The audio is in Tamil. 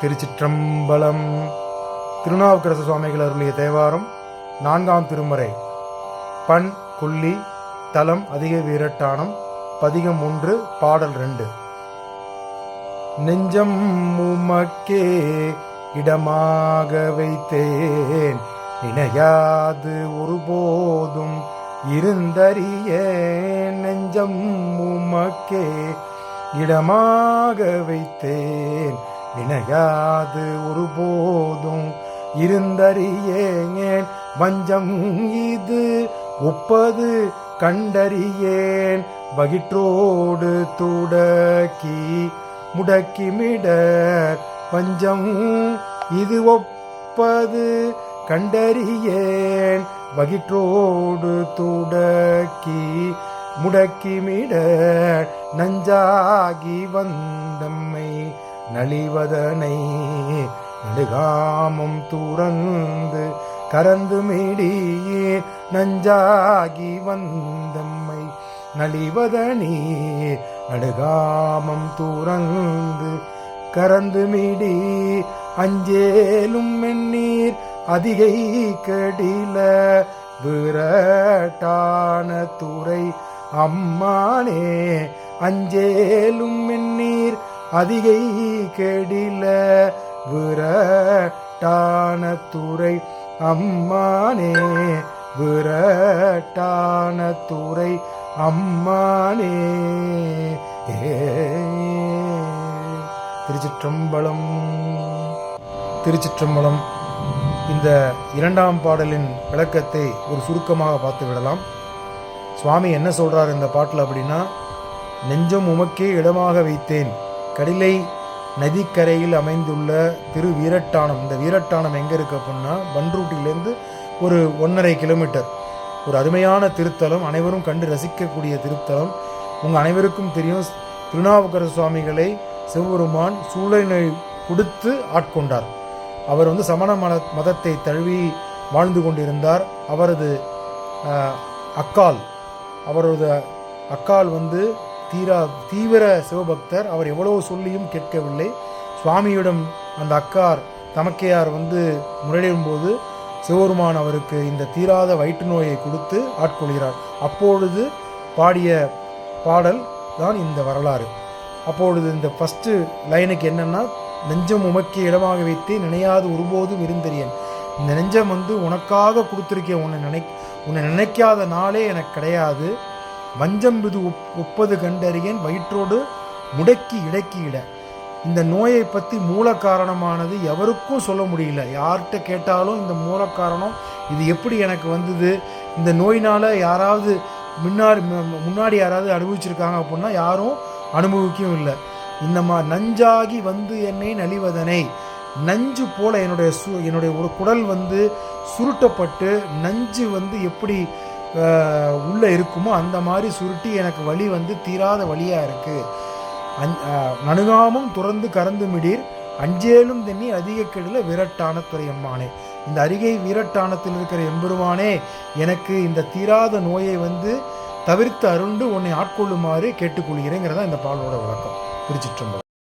திருச்சிற்றம்பலம். திருநாவுக்கரசு சுவாமிகள் அருளிய தேவாரம் நான்காம் திருமுறை. பண் குள்ளி தலம் அதிக வீரட்டானம் பதிகம் ஒன்று பாடல் ரெண்டு. நெஞ்சம் உமக்கே இடமாக வைத்தேன். நினையாது ஒருபோதும் இருந்தறிய நெஞ்சம் உமக்கே இடமாக வைத்தேன். நினையாது ஒருபோதும். இருந்தறியேன். வஞ்சம் இது ஒப்பது கண்டறியேன். வகிற்றோடு துடக்கி முடக்கிமிட. பஞ்சம் இது ஒப்பது கண்டறியேன். வகிற்றோடு துடக்கி முடக்கிமிட. நஞ்சாகி வந்தம்மை நலிவதனை நடுகாமம் துறந்து கரந்து மிடியீர் நஞ்சாகி வந்தம்மை. நலிவதனி நடுகாமம் துறந்து கரந்து மீடி அஞ்சேலும் மென்னீர் அதிகை கடில விரட்டான துறை. அம்மானே அஞ்சேலும் மென்னீர் அதிகை கெடில விரட்டான துறை. அம்மானே விரட்டான துறை. அம்மானே திருச்சிற்றம்பலம் திருச்சிற்றம்பலம். இந்த இரண்டாம் பாடலின் விளக்கத்தை ஒரு சுருக்கமாக பார்த்து விடலாம். சுவாமி என்ன சொல்றார் இந்த பாட்டில் அப்படின்னா நெஞ்சம் உமக்கே இடமாக வைத்தேன். கடிலை நதிக்கரையில் அமைந்துள்ள திரு வீரட்டானம் இந்த வீரட்டானம் எங்கே இருக்குது அப்படின்னா பன்ரூட்டிலேருந்து ஒரு ஒன்றரை கிலோமீட்டர். ஒரு அருமையான திருத்தலம். அனைவரும் கண்டு ரசிக்கக்கூடிய திருத்தலம். உங்கள் அனைவருக்கும் தெரியும் திருநாவுக்கரசு சுவாமிகளை சிவபெருமான் சூழலை கொடுத்து ஆட்கொண்டார். அவர் வந்து சமண மத மதத்தை தழுவி வாழ்ந்து கொண்டிருந்தார். அவரது அக்கால் அவரது அக்கால் வந்து தீரா தீவிர சிவபக்தர் அவர் எவ்வளவு சொல்லியும் கேட்கவில்லை. சுவாமியிடம் அந்த அக்கார் தமக்கையார் வந்து முறையிடும் போது சிவபெருமான் அவருக்கு இந்த தீராத வயிற்று நோயை கொடுத்து ஆட்கொள்கிறார். அப்பொழுது பாடிய பாடல் தான் இந்த வரலாறு. அப்பொழுது இந்த ஃபஸ்ட்டு லைனுக்கு என்னன்னா நெஞ்சம் உமக்கி இடமாக வைத்து நினையாது ஒருபோதும் இருந்தறியன். இந்த நெஞ்சம் வந்து உனக்காக கொடுத்துருக்கேன். உன்னை நினை உன்னை நினைக்காத நாளே எனக்கு கிடையாது. வஞ்சம் இது ஒப் ஒப்பது கண்டறியேன் வயிற்றோடு முடக்கி இடக்கி இட இந்த நோயை பற்றி மூல காரணமானது எவருக்கும் சொல்ல முடியல. யார்கிட்ட கேட்டாலும் இந்த மூல காரணம் இது எப்படி எனக்கு வந்தது? இந்த நோயினால் யாராவது முன்னாடி முன்னாடி யாராவது அனுபவிச்சிருக்காங்க அப்படின்னா யாரும் அனுபவிக்கவும் இல்லை. இந்த மா நஞ்சாகி வந்து என்னை நலிவதனை. நஞ்சு போல என்னுடைய சு என்னுடைய ஒரு குடல் வந்து சுருட்டப்பட்டு நஞ்சு வந்து எப்படி உள்ளே இருக்குமோ அந்த மாதிரி சுருட்டி எனக்கு வலி வந்து தீராத வழியாக இருக்குது அந் நணுகாமும் துறந்து கறந்து மிடீர் அஞ்சேலும் தென்னி அதிக கெடுல விரட்டான துறையம்மானே. இந்த அருகே வீரட்டானத்தில் இருக்கிற எம்பெருமானே எனக்கு இந்த தீராத நோயை வந்து தவிர்த்து அருண்டு உன்னை ஆட்கொள்ளுமாறு கேட்டுக்கொள்கிறேங்கிறதா இந்த பாலோட விளக்கம் திருச்சிற்றம்பலம்